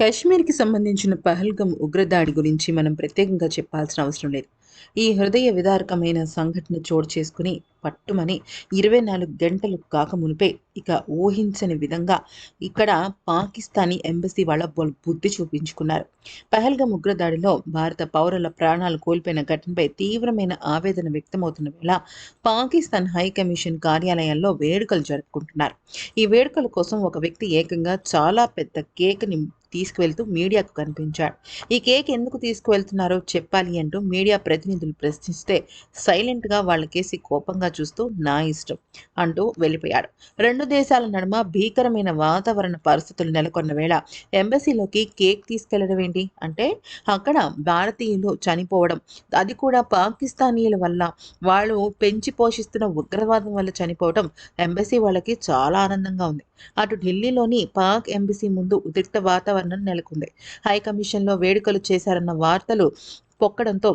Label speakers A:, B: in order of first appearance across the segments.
A: కాశ్మీర్కి సంబంధించిన పహల్గం ఉగ్రదాడి గురించి మనం ప్రత్యేకంగా చెప్పాల్సిన అవసరం లేదు. ఈ హృదయ విదారకమైన సంఘటన చోటు చేసుకుని పట్టుమని ఇరవై నాలుగు గంటలు కాక మునిపే ఇక ఊహించని విధంగా ఇక్కడ పాకిస్తానీ ఎంబసీ వాళ్ళ బుద్ధి చూపించుకున్నారు. పహల్గం ఉగ్రదాడిలో భారత పౌరుల ప్రాణాలు కోల్పోయిన ఘటనపై తీవ్రమైన ఆవేదన వ్యక్తమవుతున్న వేళ పాకిస్తాన్ హై కమిషన్ కార్యాలయాల్లో వేడుకలు జరుపుకుంటున్నారు. ఈ వేడుకల కోసం ఒక వ్యక్తి ఏకంగా చాలా పెద్ద కేక్ని తీసుకువెళ్తూ మీడియాకు కనిపించాడు. ఈ కేక్ ఎందుకు తీసుకువెళ్తున్నారో చెప్పాలి అంటూ మీడియా ప్రతినిధులు ప్రశ్నిస్తే సైలెంట్గా వాళ్ళ కేసి కోపంగా చూస్తూ నా ఇష్టం అంటూ వెళ్ళిపోయాడు. రెండు దేశాల నడుమ భీకరమైన వాతావరణ పరిస్థితులు నెలకొన్న వేళ ఎంబసీలోకి కేక్ తీసుకెళ్ళడం ఏంటి? అంటే అక్కడ భారతీయులు చనిపోవడం. అది కూడా పాకిస్తానీయుల వల్ల. వాళ్ళు పెంచి పోషిస్తున్న ఉగ్రవాదం వల్ల చనిపోవడం. ఎంబసీ వాళ్ళకి చాలా ఆనందంగా ఉంది. అటు ఢిల్లీలోని పాక్ ఎంబసీ ముందు ఉద్రిక్త వాతావరణం నెలకొంది. హై కమిషన్లో వేడుకలు చేశారన్న వార్తలు పొక్కడంతో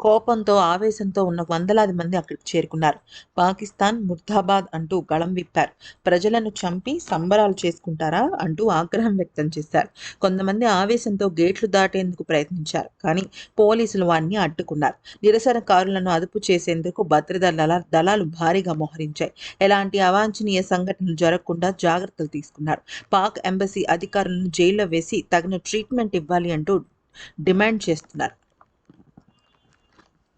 A: కోపంతో ఆవేశంతో ఉన్న వందలాది మంది అక్కడికి చేరుకున్నారు. పాకిస్తాన్ ముర్దాబాద్ అంటూ గళం విప్పారు. ప్రజలను చంపి సంబరాలు చేసుకుంటారా అంటూ ఆగ్రహం వ్యక్తం చేశారు. కొంతమంది ఆవేశంతో గేట్లు దాటేందుకు ప్రయత్నించారు కానీ పోలీసులు వారిని అడ్డుకున్నారు. నిరసనకారులను అదుపు చేసేందుకు భద్రతా దళ దళాలు భారీగా మోహరించాయి. ఎలాంటి అవాంఛనీయ సంఘటనలు జరగకుండా జాగ్రత్తలు తీసుకున్నారు. పాక్ ఎంబసీ అధికారులను జైల్లో వేసి తగిన ట్రీట్మెంట్ ఇవ్వాలి అంటూ డిమాండ్ చేస్తున్నారు.